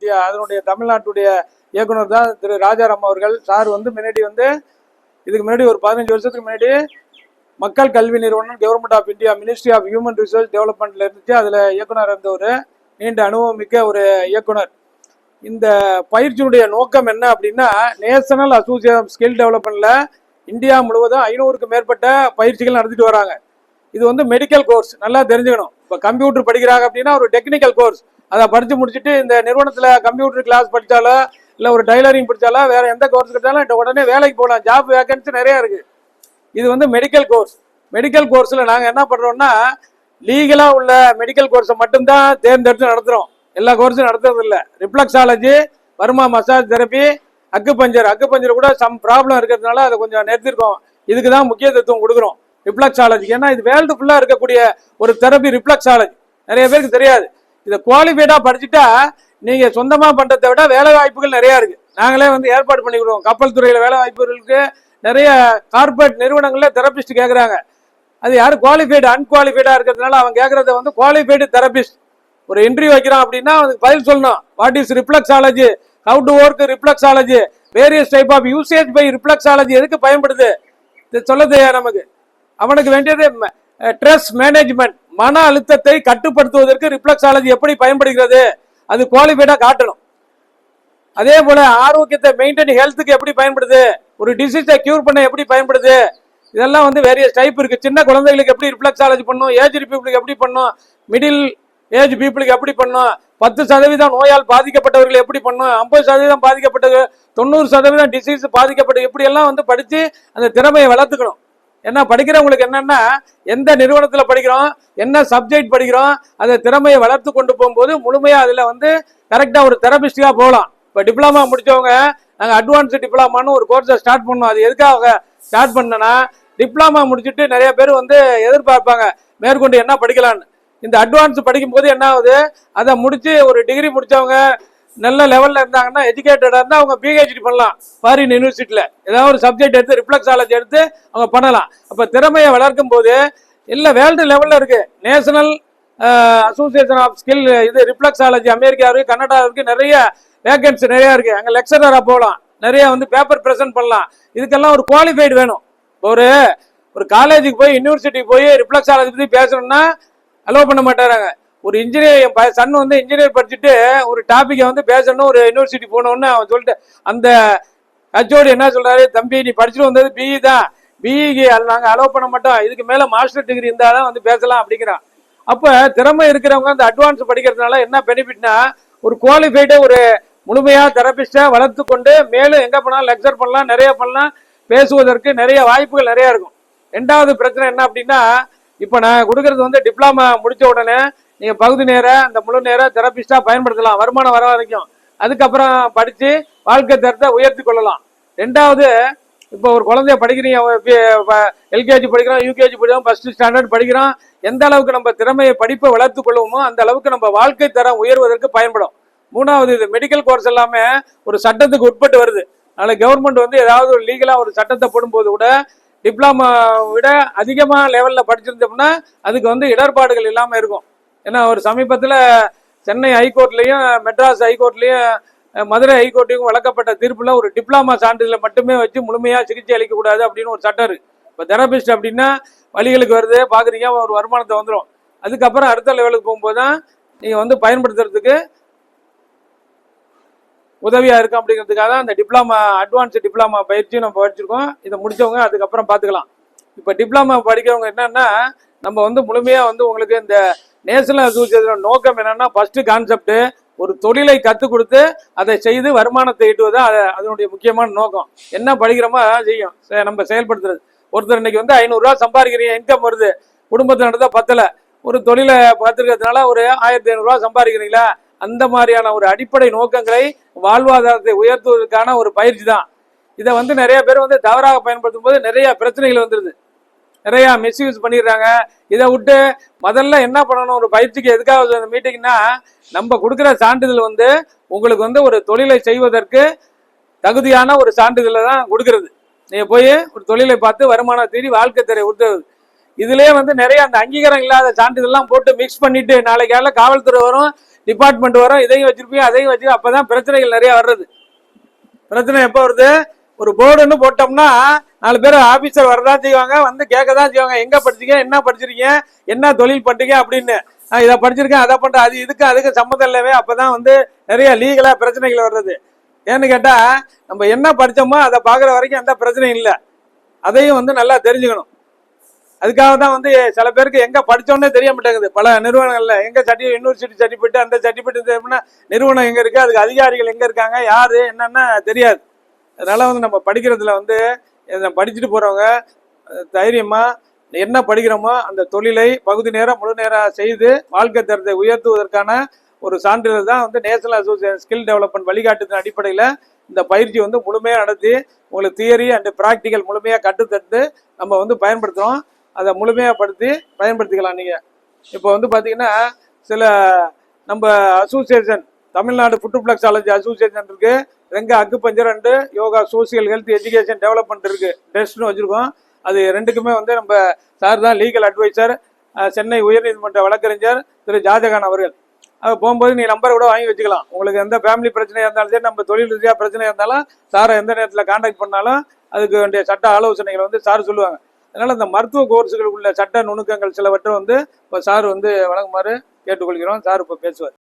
India அதனுடைய தமிழ்நாட்டுடைய இயக்குனர் தான் திரு ராஜாராம் அவர்கள். சார் வந்து முன்னாடி வந்து இதுக்கு முன்னாடி ஒரு பதினஞ்சு வருஷத்துக்கு முன்னாடி மக்கள் கல்வி நிறுவனம் government of India ministry of human resource டெவலப்மெண்ட்ல இருந்துச்சு. அதில் இயக்குனர் இருந்தவர். நீண்ட அனுபவம் மிக்க ஒரு இயக்குனர். இந்த பயிற்சியுடைய நோக்கம் என்ன அப்படின்னா நேஷனல் அசோசியேஷன் ஸ்கில் டெவலப்மெண்ட்ல இந்தியா முழுவதும் ஐநூறுக்கு மேற்பட்ட பயிற்சிகள் நடத்திட்டு வராங்க. இது வந்து மெடிக்கல் கோர்ஸ். நல்லா தெரிஞ்சுக்கணும். இப்போ கம்ப்யூட்டர் படிக்கிறாங்க அப்படின்னா ஒரு டெக்னிக்கல் கோர்ஸ். அதை படித்து முடிச்சுட்டு இந்த நிறுவனத்தில் கம்ப்யூட்டர் கிளாஸ் படித்தாலோ இல்லை ஒரு டைலரிங் படித்தாலோ வேறு எந்த கோர்ஸ் கிடைச்சாலும் இந்த உடனே வேலைக்கு போகலாம். ஜாப் வேகன்சி நிறையா இருக்குது இது வந்து மெடிக்கல் கோர்ஸ் மெடிக்கல் கோர்ஸில் நாங்கள் என்ன பண்ணுறோம்னா லீகலாக உள்ள மெடிக்கல் கோர்ஸை மட்டும்தான் தேர்ந்தெடுத்து நடத்துகிறோம் எல்லா கோர்ஸும் நடத்துறது இல்லை. Reflexology Varma massage therapy acupuncture கூட சம் ப்ராப்ளம் இருக்கிறதுனால அதை கொஞ்சம் நிறுத்திருக்கோம். இதுக்கு தான் முக்கியத்துவம் கொடுக்குறோம். ரிஃப்ளக்ஸாலஜி ஏன்னா இது வேர்ல்டு ஃபுல்லாக இருக்கக்கூடிய ஒரு தெரப்பி ரிப்ளக்ஸாலஜி நிறைய பேருக்கு தெரியாது. இதை குவாலிஃபைடாக படிச்சுட்டா நீங்கள் சொந்தமாக பண்ணுறதை விட வேலை வாய்ப்புகள் நிறையா இருக்கு. நாங்களே வந்து ஏற்பாடு பண்ணி கொடுவோம் கப்பல் துறையில் வேலை வாய்ப்புகளுக்கு நிறைய கார்பரேட் நிறுவனங்களில் தெரபிஸ்ட் கேட்குறாங்க அது யார் குவாலிஃபைடு அன்குவாலிஃபைடாக இருக்கிறதுனால அவன் கேட்குறத வந்து குவாலிஃபைடு தெரபிஸ்ட் ஒரு இன்டர்வியூ வைக்கிறான் அப்படின்னா அவனுக்கு பதில் சொல்லணும். What is reflexology how to work reflexology various type of usage by reflexology எதுக்கு பயன்படுது? இது சொல்ல தெரியாது நமக்கு. அவனுக்கு வேண்டியது ஸ்ட்ரெஸ் மேனேஜ்மெண்ட் மன அழுத்தத்தை கட்டுப்படுத்துவதற்கு ரிப்ளக்ஸாலஜி எப்படி பயன்படுகிறது? அது குவாலிஃபைடா காட்டணும். அதே போல ஆரோக்கியத்தை மெயின்டைன் ஹெல்த்துக்கு எப்படி பயன்படுது? ஒரு டிசீஸை கியூர் பண்ண எப்படி பயன்படுது? இதெல்லாம் வந்து வேரியஸ் டைப் இருக்கு. சின்ன குழந்தைகளுக்கு எப்படி ரிப்ளக்ஸாலஜி பண்ணும்? ஏஜ் பீப்புளுக்கு எப்படி பண்ணும்? மிடில் ஏஜ் பீப்புளுக்கு எப்படி பண்ணும்? பத்து சதவீதம் நோயால் பாதிக்கப்பட்டவர்கள் எப்படி பண்ணும்? ஐம்பது சதவீதம் பாதிக்கப்பட்டது தொண்ணூறு சதவீதம் டிசீஸ் பாதிக்கப்பட்ட இப்படி எல்லாம் வந்து படித்து அந்த திறமையை வளர்த்துக்கணும். ஏன்னா படிக்கிறவங்களுக்கு என்னன்னா எந்த நிறுவனத்தில் படிக்கிறோம் என்ன சப்ஜெக்ட் படிக்கிறோம் அந்த திறமையை வளர்த்து கொண்டு போகும்போது முழுமையாக அதில் வந்து கரெக்டாக ஒரு தெரபிஸ்டிக்காக போகலாம். இப்போ டிப்ளமா முடிச்சவங்க நாங்கள் அட்வான்ஸு டிப்ளமான்னு ஒரு கோர்ஸை ஸ்டார்ட் பண்ணோம். அது எதுக்காக ஸ்டார்ட் பண்ணனா டிப்ளமா முடிச்சுட்டு நிறைய பேர் வந்து எதிர்பார்ப்பாங்க மேற்கொண்டு என்ன படிக்கலான்னு இந்த அட்வான்ஸ் படிக்கும்போது என்ன ஆகுது? அதை முடித்து ஒரு டிகிரி முடித்தவங்க நல்ல லெவலில் இருந்தாங்கன்னா எஜுகேட்டடாக இருந்தால் அவங்க பிஹெச்டி பண்ணலாம். ஃபாரின் யூனிவர்சிட்டியில் ஏதாவது ஒரு சப்ஜெக்ட் எடுத்து ரிஃப்ளெக்ஸாலஜி எடுத்து அவங்க பண்ணலாம். அப்போ திறமையை வளர்க்கும் போது இல்லை வேர்ல்டு லெவலில் இருக்குது நேஷனல் அசோசியேஷன் ஆஃப் ஸ்கில் இது ரிஃப்ளெக்ஸாலஜி அமெரிக்கா இருக்கு கனடா நிறைய வேகன்சி நிறையா இருக்குது அங்கே லெக்சரரா போகலாம். நிறைய வந்து பேப்பர் ப்ரெசென்ட் பண்ணலாம். இதுக்கெல்லாம் ஒரு குவாலிஃபைடு வேணும். ஒரு ஒரு காலேஜுக்கு போய் யூனிவர்சிட்டிக்கு போய் ரிஃப்ளெக்ஸாலஜி பற்றி பேசணும்னா அலோவ் பண்ண மாட்டேறாங்க ஒரு இன்ஜினியர் என் சன் வந்து இன்ஜினியர் படிச்சுட்டு ஒரு டாபிக்கை வந்து பேசணும் ஒரு யூனிவர்சிட்டி போகணும்னு அவன் சொல்லிட்டு அந்த ஹச்ஓடி என்ன சொல்றாரு? தம்பி நீ படிச்சுட்டு வந்தது பிஇ தான். பிஇக்கு நாங்கள் அலோவ் பண்ண மாட்டோம். இதுக்கு மேலே மாஸ்டர் டிகிரி இருந்தால் தான் வந்து பேசலாம் அப்படிங்கிறான். அப்போ திறமை இருக்கிறவங்க அந்த அட்வான்ஸ் படிக்கிறதுனால என்ன பெனிஃபிட்னா ஒரு குவாலிஃபைடு ஒரு முழுமையாக தெரபிஸ்டை வளர்த்து கொண்டு மேலும் எங்கே போனாலும் லெக்சர் பண்ணலாம் நிறைய பண்ணலாம். பேசுவதற்கு நிறைய வாய்ப்புகள் நிறையா இருக்கும். ரெண்டாவது பிரச்சனை என்ன அப்படின்னா இப்போ நான் கொடுக்கறது வந்து டிப்ளமா முடித்த உடனே நீங்க பகுதி நேர அந்த முழு நேர தெரபிஸ்டா பயன்படுத்தலாம். வருமானம் வர வரைக்கும். அதுக்கப்புறம் படிச்சு வாழ்க்கை தரத்தை உயர்த்தி கொள்ளலாம். ரெண்டாவது இப்போ ஒரு குழந்தைய படிக்கிறீங்க எல்கேஜி படிக்கிறோம் யூகேஜி படிக்கிறோம் ஃபர்ஸ்ட் ஸ்டாண்டர்ட் படிக்கிறோம் எந்த அளவுக்கு நம்ம திறமையை படிப்பை வளர்த்து கொள்வோமோ அந்த அளவுக்கு நம்ம வாழ்க்கை தரம் உயர்வதற்கு பயன்படும். மூணாவது இது மெடிக்கல் கோர்ஸ் எல்லாமே ஒரு சட்டத்துக்கு உட்பட்டு வருது. அதனால கவர்மெண்ட் வந்து ஏதாவது ஒரு லீகலா ஒரு சட்டத்தை போடும்போது கூட டிப்ளமா விட அதிகமாக லெவலில் படிச்சிருந்தோம்னா அதுக்கு வந்து இடர்பாடுகள் இல்லாமல் இருக்கும். ஏன்னா ஒரு சமீபத்தில் சென்னை ஹைகோர்ட்லேயும் மெட்ராஸ் ஹைகோர்ட்லேயும் மதுரை ஹைகோர்ட்டையும் வழங்கப்பட்ட தீர்ப்புல ஒரு டிப்ளமா சான்றிதழை மட்டுமே வச்சு முழுமையாக சிகிச்சை அளிக்கக்கூடாது அப்படின்னு ஒரு சட்டம் இருக்குது இப்போ தெரபிஸ்ட் அப்படின்னா வழிகளுக்கு வருது பார்க்குறீங்க ஒரு வருமானத்தை வந்துடும் அதுக்கப்புறம் அடுத்த லெவலுக்கு போகும்போது தான் நீங்கள் வந்து பயன்படுத்துறதுக்கு உதவியாக இருக்கும் அப்படிங்கிறதுக்காக அந்த டிப்ளமா அட்வான்ஸ் டிப்ளமா பயிற்சியும் நம்ம படிச்சிருக்கோம். இதை முடிச்சவங்க அதுக்கப்புறம் பார்த்துக்கலாம் இப்போ டிப்ளமா படிக்கிறவங்க என்னென்னா நம்ம வந்து முழுமையாக வந்து உங்களுக்கு இந்த நேஷனல் அசோசியேஷன் நோக்கம் என்னன்னா ஃபர்ஸ்ட் கான்செப்ட் ஒரு தொழிலை கற்றுக் கொடுத்து அதை செய்து வருமானத்தை ஈட்டுவது அதை அதனுடைய முக்கியமான நோக்கம். என்ன படிக்கிறோமோ அதான் செய்யும். நம்ம செயல்படுத்துறது. ஒருத்தர் இன்னைக்கு வந்து ஐநூறுரூவா சம்பாதிக்கிறீங்க இன்கம் வருது. குடும்பத்தில் நடந்தால் பத்தலை. ஒரு தொழிலை பார்த்துருக்கிறதுனால ஒரு ஆயிரத்தி ஐநூறுரூவா சம்பாதிக்கிறீங்களா? அந்த மாதிரியான ஒரு அடிப்படை நோக்கங்களை வாழ்வாதாரத்தை உயர்த்துவதற்கான ஒரு பயிற்சி தான். இதை வந்து நிறைய பேர் வந்து தவறாக பயன்படுத்தும் போது நிறைய பிரச்சனைகள் வந்துருது. நிறைய மிஸ்யூஸ் பண்ணிடுறாங்க. இதை விட்டு முதல்ல என்ன பண்ணணும்? ஒரு பயிற்சிக்கு எதுக்காக அந்த மீட்டிங்னா நம்ம கொடுக்குற சான்றிதழ் வந்து உங்களுக்கு வந்து ஒரு தொழிலை செய்வதற்கு தகுதியான ஒரு சான்றிதழை தான் கொடுக்கறது. நீங்கள் போய் ஒரு தொழிலை பார்த்து வருமானம் தேடி வாழ்க்கை தெரிய உதவுது இதுலேயே வந்து நிறைய அந்த அங்கீகாரம் இல்லாத சான்றிதழ்லாம் போட்டு மிக்ஸ் பண்ணிட்டு நாளைக்கு காலையில் காவல்துறை வரும் டிபார்ட்மெண்ட் வரும் இதையும் வச்சிருப்பீங்க அதையும் வச்சு அப்பதான் பிரச்சனைகள் நிறையா வர்றது. பிரச்சனை எப்போ வருது? ஒரு போர்டுன்னு போட்டோம்னா நாலு பேர் ஆபீசர் வரதான் செய்வாங்க வந்து கேட்க தான் செய்வாங்க. எங்க படிச்சீங்க என்ன படிச்சிருக்கீங்க என்ன தொழில் பண்ணுறீங்க அப்படின்னு. இதை படிச்சிருக்கேன் அதை பண்றேன் அது இதுக்கு அதுக்கு சம்மந்தம் இல்லவே அப்பதான் வந்து நிறைய லீகலா பிரச்சனைகள் வர்றது. ஏன்னு கேட்டா நம்ம என்ன படிச்சோமோ அதை பாக்குற வரைக்கும் எந்த பிரச்சனையும் இல்லை. அதையும் வந்து நல்லா தெரிஞ்சுக்கணும். அதுக்காக தான் வந்து சில பேருக்கு எங்க படிச்சோன்னே தெரிய மாட்டேங்குது. பல நிறுவனங்கள்ல எங்க சர்டி யூனிவர்சிட்டி சர்டிஃபிகேட் அந்த சர்டிஃபிகேட் நிறுவனம் எங்க இருக்கு அதுக்கு அதிகாரிகள் எங்க இருக்காங்க யாரு என்னென்ன தெரியாது. அதனால வந்து நம்ம படிக்கிறதுல வந்து இதை படிச்சுட்டு போறவங்க தைரியமாக தைரியமா என்ன படிக்கிறோமோ அந்த தொழிலை பகுதி நேரம் முழு நேரம் செய்து வாழ்க்கை தரத்தை உயர்த்துவதற்கான ஒரு சான்றிதழ் தான் வந்து நேஷனல் அசோசியேஷன் ஸ்கில் டெவலப்மெண்ட் வழிகாட்டுதல் அடிப்படையில் இந்த பயிற்சி வந்து முழுமையாக நடத்தி உங்களுக்கு தியரி அண்ட் ப்ராக்டிக்கல் முழுமையாக கட்டுத்தட்டு நம்ம வந்து பயன்படுத்துகிறோம் அதை முழுமையாக படுத்தி பயன்படுத்திக்கலாம் நீங்கள் இப்போ வந்து பார்த்தீங்கன்னா சில நம்ம association Tamil Nadu foot reflexology association இருக்குது ரெங்க அக்குபஞ்சர் ரெண்டு yoga social health education development இருக்கு. டெஸ்ட்னு வச்சிருக்கோம். அது ரெண்டுக்குமே வந்து நம்ம சார் தான் லீகல் அட்வைசர் சென்னை உயர்நீதிமன்ற வழக்கறிஞர் திரு ஜாஜகான் அவர்கள். அது போகும்போது நீ நம்பரை கூட வாங்கி வச்சுக்கலாம். உங்களுக்கு எந்த ஃபேமிலி பிரச்சனையாக இருந்தாலும் சரி நம்ம தொழில் ரீதியாக பிரச்சனையாக இருந்தாலும் சாரை எந்த நேரத்தில் காண்டாக்ட் பண்ணாலும் அதுக்கு வேண்டிய சட்ட ஆலோசனைகளை வந்து சார் சொல்லுவாங்க. அதனால் இந்த மருத்துவ கோர்ஸுகளுக்குள்ள உள்ள சட்ட நுணுக்கங்கள் சிலவற்றை வந்து இப்போ சார் வந்து வழங்குமாறு கேட்டுக்கொள்கிறோம். சார் இப்போ பேசுவார்.